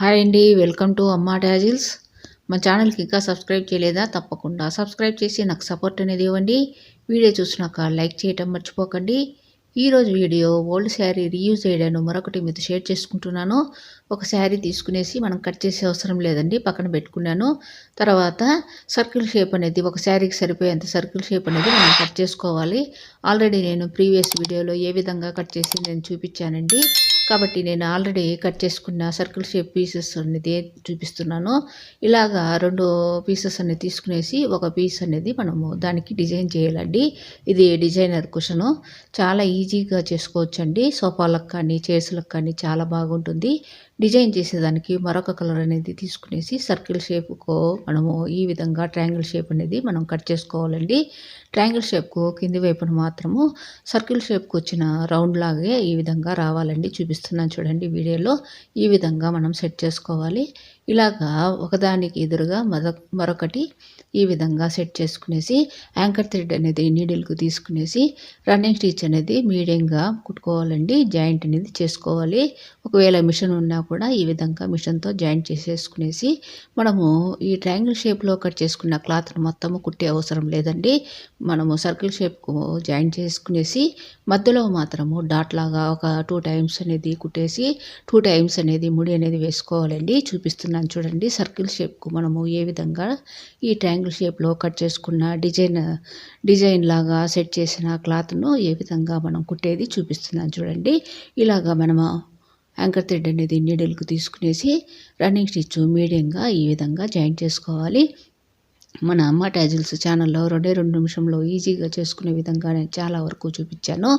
Hi అండి welcome to అమ్మా dazzles మా ఛానల్కి ఇంకా సబ్స్క్రైబ్ చేయలేదా? తప్పకుండా సబ్స్క్రైబ్ చేసి నాకు సపోర్ట్ అనేది ఇవ్వండి. వీడియో చూసినాక లైక్ చేయటం మర్చిపోకండి. ఈరోజు వీడియో ఓల్డ్ శారీ రీయూజ్ చేయడాను మరొకటి మీతో షేర్ చేసుకుంటున్నాను. ఒక శారీ తీసుకునేసి మనం కట్ చేసే అవసరం లేదండి పక్కన పెట్టుకున్నాను. తర్వాత సర్కిల్ షేప్ అనేది ఒక శారీకి సరిపోయేంత సర్కిల్ షేప్ అనేది మనం కట్ చేసుకోవాలి. ఆల్రెడీ నేను ప్రీవియస్ వీడియోలో ఏ విధంగా కట్ చేసి నేను చూపించానండి. కాబట్టి నేను ఆల్రెడీ కట్ చేసుకున్న సర్కిల్ షేప్ పీసెస్ అనేది చూపిస్తున్నాను. ఇలాగా రెండు పీసెస్ అనేది తీసుకునేసి ఒక పీస్ అనేది మనము దానికి డిజైన్ చేయాలండి. ఇది డిజైనర్ కుషను చాలా ఈజీగా చేసుకోవచ్చండి. సోఫాలకు కానీ చైర్స్లకు కానీ చాలా బాగుంటుంది. డిజైన్ చేసేదానికి మరొక కలర్ అనేది తీసుకునేసి సర్కిల్ షేప్కు మనము ఈ విధంగా ట్రయాంగిల్ షేప్ అనేది మనం కట్ చేసుకోవాలండి. ట్రయాంగిల్ షేప్కు కింది వైపున మాత్రము సర్కిల్ షేప్కు వచ్చిన రౌండ్ లాగే ఈ విధంగా రావాలండి. చూపిస్తున్నాను చూడండి వీడియోలో. ఈ విధంగా మనం సెట్ చేసుకోవాలి. ఇలాగా ఒకదానికి ఎదురుగా మరొకటి ఈ విధంగా సెట్ చేసుకునేసి యాంకర్ థ్రెడ్ అనేది నీడిల్కు తీసుకునేసి రన్నింగ్ స్టిచ్ అనేది మీడియంగా కుట్టుకోవాలండి జాయింట్ అనేది చేసుకోవాలి. ఒకవేళ మిషన్ ఉన్నా కూడా ఈ విధంగా మిషన్తో జాయింట్ చేసేసుకునేసి మనము ఈ ట్రయాంగిల్ షేప్లో కట్ చేసుకున్న క్లాత్ను మొత్తము కుట్టే అవసరం లేదండి. మనము సర్కిల్ షేప్కు జాయింట్ చేసుకునేసి మధ్యలో మాత్రము డాట్ లాగా ఒక టూ టైమ్స్ అనేది కుట్టేసి టూ టైమ్స్ అనేది ముడి అనేది వేసుకోవాలండి. చూపిస్తున్నాను చూడండి. సర్కిల్ షేప్కు మనము ఏ విధంగా ఈ ట్రయాంగిల్ షేప్లో కట్ చేసుకున్న డిజైన్ డిజైన్ లాగా సెట్ చేసిన క్లాత్ను ఏ విధంగా మనం కుట్టేది చూపిస్తున్నాను చూడండి. ఇలాగా మనము యాంకర్ థ్రెడ్ అనేది నీడిల్కు తీసుకునేసి రన్నింగ్ స్టిచ్ మీడియంగా ఈ విధంగా జాయిన్ చేసుకోవాలి. మన అమ్మ ట్యాజిల్స్ ఛానల్లో రెండే రెండు నిమిషంలో ఈజీగా చేసుకునే విధంగా నేను చాలా వరకు చూపించాను.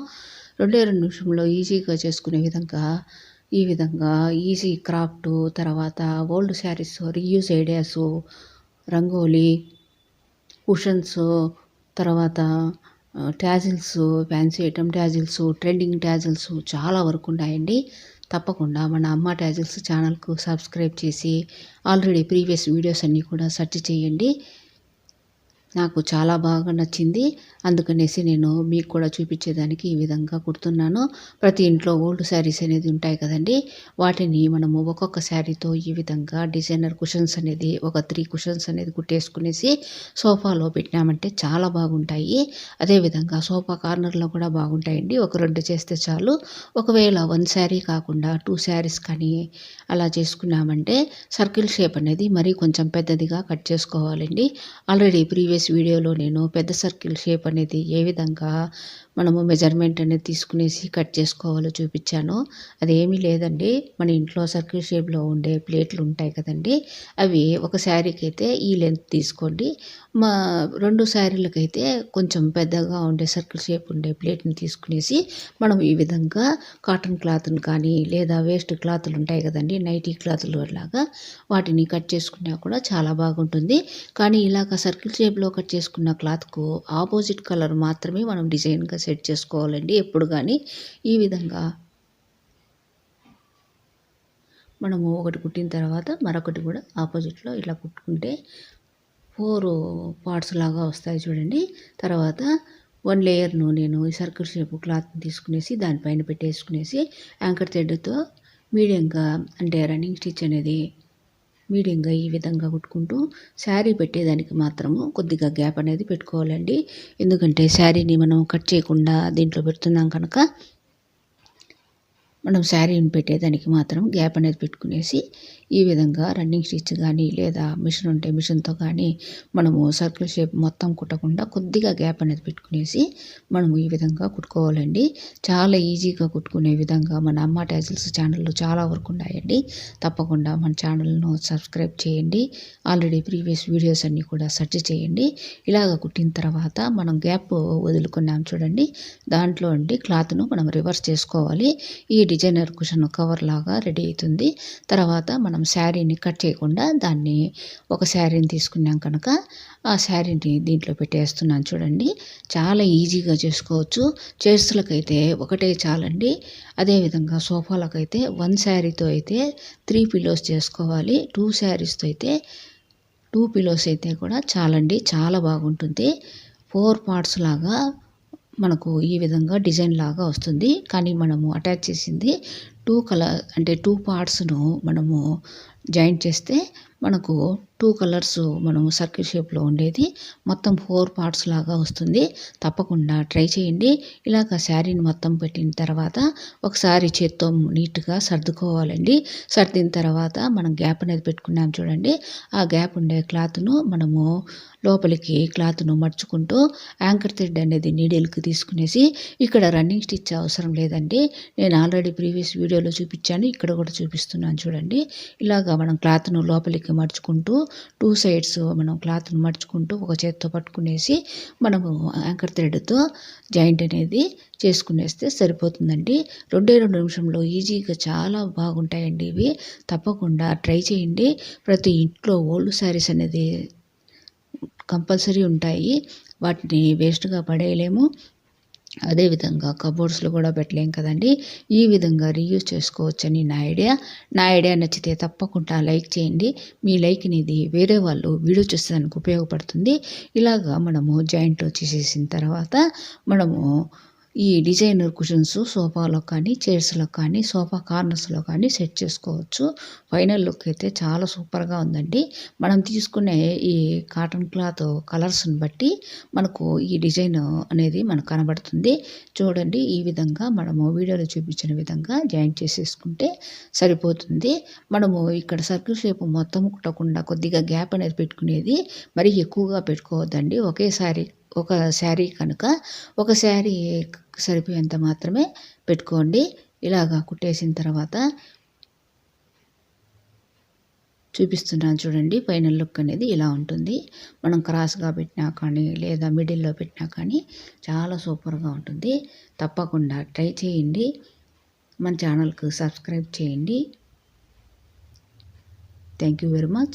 రెండే రెండు నిమిషంలో ఈజీగా చేసుకునే విధంగా ఈ విధంగా ఈజీ క్రాఫ్ట్ తర్వాత old saris reuse ideas rangoli cushions తర్వాత tassels fancy item tassels trending tassels చాలా వరకు ఉన్నాయండి. తప్పకుండా మన అమ్మ ట్యాజిల్స్ ఛానల్కు సబ్స్క్రైబ్ చేసి ఆల్రెడీ ప్రీవియస్ వీడియోస్ అన్నీ కూడా సెర్చ్ చేయండి. నాకు చాలా బాగా నచ్చింది. అందుకనేసి నేను మీకు కూడా చూపించేదానికి ఈ విధంగా కుడుతున్నాను. ప్రతి ఇంట్లో ఓల్డ్ శారీస్ అనేది ఉంటాయి కదండి. వాటిని మనము ఒక్కొక్క శారీతో ఈ విధంగా డిజైనర్ కుషన్స్ అనేది ఒక త్రీ కుషన్స్ అనేది కుట్టేసుకునేసి సోఫాలో పెట్టినామంటే చాలా బాగుంటాయి. అదేవిధంగా సోఫా కార్నర్లో కూడా బాగుంటాయండి. ఒక రెండు చేస్తే చాలు. ఒకవేళ వన్ శారీ కాకుండా టూ శారీస్ కానీ అలా చేసుకున్నామంటే సర్కిల్ షేప్ అనేది మరీ కొంచెం పెద్దదిగా కట్ చేసుకోవాలండి. ఆల్రెడీ ప్రీవియస్ ప్రీవియస్ వీడియోలో నేను పెద్ద సర్కిల్ షేప్ అనేది ఏ విధంగా మనము మెజర్మెంట్ అనేది తీసుకునేసి కట్ చేసుకోవాలో చూపించాను. అదేమీ లేదండి. మన ఇంట్లో సర్కిల్ షేప్లో ఉండే ప్లేట్లు ఉంటాయి కదండి. అవి ఒక శారీకి అయితే ఈ లెంత్ తీసుకోండి. మా రెండు శారీలకైతే కొంచెం పెద్దగా ఉండే సర్కిల్ షేప్ ఉండే ప్లేట్ని తీసుకునేసి మనం ఈ విధంగా కాటన్ క్లాత్ని కానీ లేదా వేస్ట్ క్లాతులు ఉంటాయి కదండి నైటీ క్లాతులు అలాగా వాటిని కట్ చేసుకున్నా కూడా చాలా బాగుంటుంది. కానీ ఇలాగ సర్కిల్ షేప్లో కట్ చేసుకున్న క్లాత్కు ఆపోజిట్ కలర్ మాత్రమే మనం డిజైన్గా సెట్ చేసుకోవాలండి. ఎప్పుడు కానీ ఈ విధంగా మనము ఒకటి కుట్టిన తర్వాత మరొకటి కూడా ఆపోజిట్లో ఇలా కుట్టుకుంటే ఫోర్ పార్ట్స్ లాగా వస్తాయి చూడండి. తర్వాత వన్ లేయర్ను నేను ఈ సర్కిల్ షేప్ క్లాత్ని తీసుకునేసి దానిపైన పెట్టేసుకునేసి యాంకర్ థ్రెడ్తో మీడియంగా అంటే రన్నింగ్ స్టిచ్ అనేది మీడియంగా ఈ విధంగా కుట్టుకుంటూ శారీ పెట్టేదానికి మాత్రము కొద్దిగా గ్యాప్ అనేది పెట్టుకోవాలండి. ఎందుకంటే శారీని మనం కట్ చేయకుండా దీంట్లో పెడుతున్నాం కనుక మనం శారీని పెట్టేదానికి మాత్రం గ్యాప్ అనేది పెట్టుకునేసి ఈ విధంగా రన్నింగ్ స్టిచ్ కానీ లేదా మిషన్ ఉంటే మిషన్తో కానీ మనము సర్కిల్ షేప్ మొత్తం కుట్టకుండా కొద్దిగా గ్యాప్ అనేది పెట్టుకునేసి మనము ఈ విధంగా కుట్టుకోవాలండి. చాలా ఈజీగా కుట్టుకునే విధంగా మన అమ్మ ట్యాజిల్స్ ఛానల్లో చాలా వరకు ఉన్నాయండి. తప్పకుండా మన ఛానల్ను సబ్స్క్రైబ్ చేయండి. ఆల్రెడీ ప్రీవియస్ వీడియోస్ అన్నీ కూడా సెర్చ్ చేయండి. ఇలాగ కుట్టిన తర్వాత మనం గ్యాప్ వదులుకున్నాం చూడండి. దాంట్లో అండి క్లాత్ను మనం రివర్స్ చేసుకోవాలి. ఈ డిజైనర్ కుషన్ కవర్ లాగా రెడీ అవుతుంది. తర్వాత మనం శారీని కట్ చేయకుండా దాన్ని ఒక శారీని తీసుకున్నాం కనుక ఆ శారీని దీంట్లో పెట్టేస్తున్నాను చూడండి. చాలా ఈజీగా చేసుకోవచ్చు. చైర్స్లకైతే ఒకటే చాలండి. అదేవిధంగా సోఫాలకైతే వన్ శారీతో అయితే త్రీ పిల్లోస్ చేసుకోవాలి. టూ శారీస్తో అయితే టూ పిలోస్ అయితే కూడా చాలండి. చాలా బాగుంటుంది. ఫోర్ పార్ట్స్ లాగా మనకు ఈ విధంగా డిజైన్ లాగా వస్తుంది. కానీ మనము అటాచ్ చేసింది టూ కలర్ అంటే టూ పార్ట్స్ను మనము జాయింట్ చేస్తే మనకు టూ కలర్స్ మనం సర్కిల్ షేప్లో ఉండేది. మొత్తం ఫోర్ పార్ట్స్ లాగా వస్తుంది. తప్పకుండా ట్రై చేయండి. ఇలాగ శారీని మొత్తం పెట్టిన తర్వాత ఒకసారి చేత్తో నీట్గా సర్దుకోవాలండి. సర్దిన తర్వాత మనం గ్యాప్ అనేది పెట్టుకున్నాం చూడండి. ఆ గ్యాప్ ఉండే క్లాత్ను మనము లోపలికి క్లాత్ను మడుచుకుంటూ యాంకర్ థ్రెడ్ అనేది నీడిల్కి తీసుకునేసి ఇక్కడ రన్నింగ్ స్టిచ్ అవసరం లేదండి. నేను ఆల్రెడీ ప్రీవియస్ వీడియోలో చూపించాను. ఇక్కడ కూడా చూపిస్తున్నాను చూడండి. ఇలాగా మనం క్లాత్ను లోపలికి మడుచుకుంటూ టూ సైడ్స్ మనం క్లాత్ను మడుచుకుంటూ ఒక చేత్తో పట్టుకునేసి మనము యాంకర్ థ్రెడ్తో జాయింట్ అనేది చేసుకునేస్తే సరిపోతుందండి. రెండే రెండు నిమిషంలో ఈజీగా చాలా బాగుంటాయండి ఇవి. తప్పకుండా ట్రై చేయండి. ప్రతి ఇంట్లో ఓల్డ్ శారీస్ అనేది కంపల్సరీ ఉంటాయి. వాటిని వేస్ట్గా పడేయలేము. అదేవిధంగా కబోర్డ్స్లో కూడా పెట్టలేం కదండి. ఈ విధంగా రీయూజ్ చేసుకోవచ్చని నా ఐడియా. నా ఐడియా నచ్చితే తప్పకుండా లైక్ చేయండి. మీ లైక్ అనేది వేరే వాళ్ళు వీడియో చూసేదానికి ఉపయోగపడుతుంది. ఇలాగా మనము జాయింట్ చేసేసిన తర్వాత మనము ఈ డిజైనర్ కుషన్స్ సోఫాలో కానీ చైర్స్లో కానీ సోఫా కార్నర్స్లో కానీ సెట్ చేసుకోవచ్చు. ఫైనల్ లుక్ అయితే చాలా సూపర్గా ఉందండి. మనం తీసుకునే ఈ కాటన్ క్లాత్ కలర్స్ని బట్టి మనకు ఈ డిజైన్ అనేది మనకు కనబడుతుంది. చూడండి ఈ విధంగా మనము వీడియోలో చూపించిన విధంగా జాయింట్ చేసేసుకుంటే సరిపోతుంది. మనము ఇక్కడ సర్కిల్ షేప్ మొత్తం కుట్టకుండా కొద్దిగా గ్యాప్ అనేది పెట్టుకునేది మరీ ఎక్కువగా పెట్టుకోవద్దండి. ఒకేసారి ఒక శారీ కనుక ఒక శారీ సరిపోయేంత మాత్రమే పెట్టుకోండి. ఇలాగా కుట్టేసిన తర్వాత చూపిస్తున్నాను చూడండి ఫైనల్ లుక్ అనేది ఇలా ఉంటుంది. మనం క్రాస్గా పెట్టినా కానీ లేదా మిడిల్లో పెట్టినా కానీ చాలా సూపర్గా ఉంటుంది. తప్పకుండా ట్రై చేయండి. మన ఛానల్కి సబ్స్క్రైబ్ చేయండి. Thank you very much.